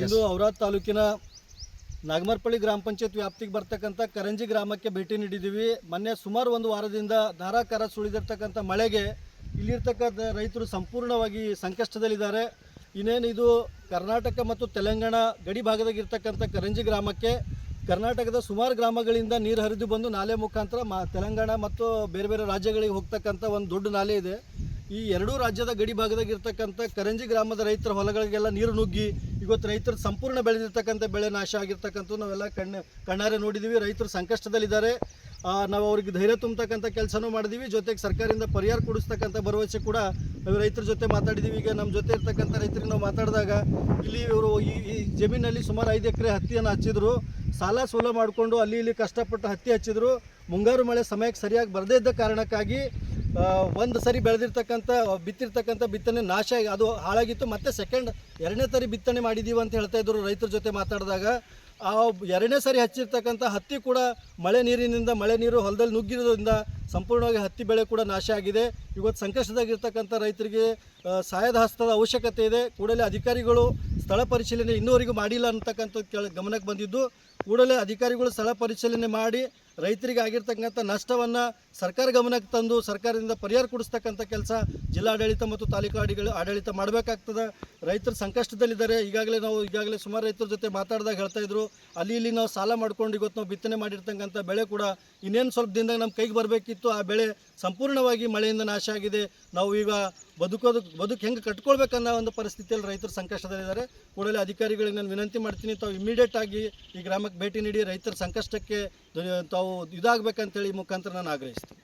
ಇಂದು ಔರಾದ್ ತಾಲೂಕಿನ ನಾಗಮರ್ಪಳ್ಳಿ ಗ್ರಾಮ ಪಂಚಾಯತ್ ವ್ಯಾಪ್ತಿಗೆ ಬರ್ತಕ್ಕಂಥ ಕರಂಜಿ ಗ್ರಾಮಕ್ಕೆ ಭೇಟಿ ನೀಡಿದ್ದೀವಿ. ಮೊನ್ನೆ ಸುಮಾರು ಒಂದು ವಾರದಿಂದ ಧಾರಾಕಾರ ಸುಳಿದಿರ್ತಕ್ಕಂಥ ಮಳೆಗೆ ಇಲ್ಲಿರ್ತಕ್ಕಂಥ ರೈತರು ಸಂಪೂರ್ಣವಾಗಿ ಸಂಕಷ್ಟದಲ್ಲಿದ್ದಾರೆ. ಇನ್ನೇನು ಇದು ಕರ್ನಾಟಕ ಮತ್ತು ತೆಲಂಗಾಣ ಗಡಿ ಭಾಗದಾಗಿರ್ತಕ್ಕಂಥ ಕರಂಜಿ ಗ್ರಾಮಕ್ಕೆ ಕರ್ನಾಟಕದ ಸುಮಾರು ಗ್ರಾಮಗಳಿಂದ ನೀರು ಹರಿದು ಬಂದು ನಾಲೆ ಮುಖಾಂತರ ಮಾ ತೆಲಂಗಾಣ ಮತ್ತು ಬೇರೆ ಬೇರೆ ರಾಜ್ಯಗಳಿಗೆ ಹೋಗ್ತಕ್ಕಂಥ ಒಂದು ದೊಡ್ಡ ನಾಲೆ ಇದೆ. ಈ ಎರಡೂ ರಾಜ್ಯದ ಗಡಿ ಭಾಗದಾಗ ಇರ್ತಕ್ಕಂಥ ಕರಂಜಿ ಗ್ರಾಮದ ರೈತರ ಹೊಲಗಳಿಗೆಲ್ಲ ನೀರು ನುಗ್ಗಿ ಇವತ್ತು ರೈತರು ಸಂಪೂರ್ಣ ಬೆಳೆದಿರ್ತಕ್ಕಂಥ ಬೆಳೆ ನಾಶ ಆಗಿರ್ತಕ್ಕಂಥ ನಾವೆಲ್ಲ ಕಣ್ಣು, ಕಣ್ಣಾರೆ ನೋಡಿದ್ದೀವಿ ರೈತರು ಸಂಕಷ್ಟದಲ್ಲಿದ್ದಾರೆ. ನಾವು ಅವ್ರಿಗೆ ಧೈರ್ಯ ತುಂಬತಕ್ಕಂಥ ಕೆಲಸನೂ ಮಾಡಿದ್ದೀವಿ ಜೊತೆಗೆ ಸರ್ಕಾರದಿಂದ ಪರಿಹಾರ ಕೊಡಿಸ್ತಕ್ಕಂಥ ಭರವಸೆ ಕೂಡ ನಾವು ರೈತರ ಜೊತೆ ಮಾತಾಡಿದ್ದೀವಿ ಈಗ ನಮ್ಮ ಜೊತೆ ಇರ್ತಕ್ಕಂಥ ರೈತರಿಗೆ ನಾವು ಮಾತಾಡಿದಾಗ ಇಲ್ಲಿ ಇವರು ಈ ಈ ಜಮೀನಲ್ಲಿ ಸುಮಾರು ಐದು ಎಕರೆ ಹತ್ತಿಯನ್ನು ಹಚ್ಚಿದ್ರು. ಸಾಲ ಸೋಲ ಮಾಡಿಕೊಂಡು ಅಲ್ಲಿ ಇಲ್ಲಿ ಕಷ್ಟಪಟ್ಟು ಹತ್ತಿ ಹಚ್ಚಿದ್ರು. ಮುಂಗಾರು ಮಳೆ ಸಮಯಕ್ಕೆ ಸರಿಯಾಗಿ ಬರದೇ ಇದ್ದ ಕಾರಣಕ್ಕಾಗಿ ಒಂದು ಸರಿ ಬೆಳೆದಿರ್ತಕ್ಕಂಥ, ಬಿತ್ತಿರ್ತಕ್ಕಂಥ ಬಿತ್ತನೆ ನಾಶ ಅದು ಹಾಳಾಗಿತ್ತು. ಮತ್ತೆ ಸೆಕೆಂಡ್ ಎರಡನೇ ಸರಿ ಬಿತ್ತನೆ ಮಾಡಿದ್ದೀವಿ ಅಂತ ಹೇಳ್ತಾ ಇದ್ರು ರೈತರ ಜೊತೆ ಮಾತಾಡಿದಾಗ. ಆ ಎರಡನೇ ಸಾರಿ ಹಚ್ಚಿರ್ತಕ್ಕಂಥ ಹತ್ತಿ ಕೂಡ ಮಳೆ ನೀರಿನಿಂದ ಮಳೆ ನೀರು ಹೊಲದಲ್ಲಿ ನುಗ್ಗಿರೋದ್ರಿಂದ ಸಂಪೂರ್ಣವಾಗಿ ಹತ್ತಿ ಬೆಳೆ ಕೂಡ ನಾಶ ಆಗಿದೆ. ಇವತ್ತು ಸಂಕಷ್ಟದಾಗಿರ್ತಕ್ಕಂಥ ರೈತರಿಗೆ ಸಹಾಯದ ಹಸ್ತದ ಅವಶ್ಯಕತೆ ಇದೆ. ಕೂಡಲೇ ಅಧಿಕಾರಿಗಳು ಸ್ಥಳ ಪರಿಶೀಲನೆ ಇನ್ನೂವರೆಗೂ ಮಾಡಿಲ್ಲ ಅಂತಕ್ಕಂಥ ಕೆಳ ಗಮನಕ್ಕೆ ಬಂದಿದ್ದು. ಕೂಡಲೇ ಅಧಿಕಾರಿಗಳು ಸ್ಥಳ ಪರಿಶೀಲನೆ ಮಾಡಿ ರೈತರಿಗೆ ಆಗಿರ್ತಕ್ಕಂಥ ನಷ್ಟವನ್ನು ಸರ್ಕಾರ ಗಮನಕ್ಕೆ ತಂದು ಸರ್ಕಾರದಿಂದ ಪರಿಹಾರ ಕೊಡಿಸ್ತಕ್ಕಂಥ ಕೆಲಸ ಜಿಲ್ಲಾಡಳಿತ ಮತ್ತು ತಾಲೂಕು ಆಡಳಿತ ಮಾಡಬೇಕಾಗ್ತದೆ. ರೈತರು ಸಂಕಷ್ಟದಲ್ಲಿದ್ದಾರೆ. ಈಗಾಗಲೇ ನಾವು ಈಗಾಗಲೇ ಸುಮಾರು ರೈತರ ಜೊತೆ ಮಾತಾಡಿದಾಗ ಹೇಳ್ತಾ ಇದ್ರು, ಅಲ್ಲಿ ಇಲ್ಲಿ ನಾವು ಸಾಲ ಮಾಡ್ಕೊಂಡು ಇವತ್ತು ನಾವು ಬಿತ್ತನೆ ಮಾಡಿರ್ತಕ್ಕಂಥ ಬೆಳೆ ಕೂಡ ಇನ್ನೇನು ಸ್ವಲ್ಪ ದಿನದಾಗ ನಮ್ಮ ಕೈಗೆ ಬರಬೇಕಿತ್ತು, ಆ ಬೆಳೆ ಸಂಪೂರ್ಣವಾಗಿ ಮಳೆಯಿಂದ ನಾಶ ಆಗಿದೆ. ನಾವು ಈಗ ಬದುಕೋದು, ಬದುಕು ಹೆಂಗೆ ಕಟ್ಕೊಳ್ಬೇಕನ್ನೋ ಒಂದು ಪರಿಸ್ಥಿತಿಯಲ್ಲಿ ರೈತರು ಸಂಕಷ್ಟದಲ್ಲಿದ್ದಾರೆ. ಕೂಡಲೇ ಅಧಿಕಾರಿಗಳಿಗೆ ನಾನು ವಿನಂತಿ ಮಾಡ್ತೀನಿ, ತಾವು ಇಮಿಡಿಯೇಟ್ ಆಗಿ ಈ ಗ್ರಾಮಕ್ಕೆ ಭೇಟಿ ನೀಡಿ ರೈತರ ಸಂಕಷ್ಟಕ್ಕೆ ತಾವು ಇದಾಗಬೇಕಂತೇಳಿ ಮುಖಾಂತರ ನಾನು ಆಗ್ರಹಿಸ್ತೀನಿ.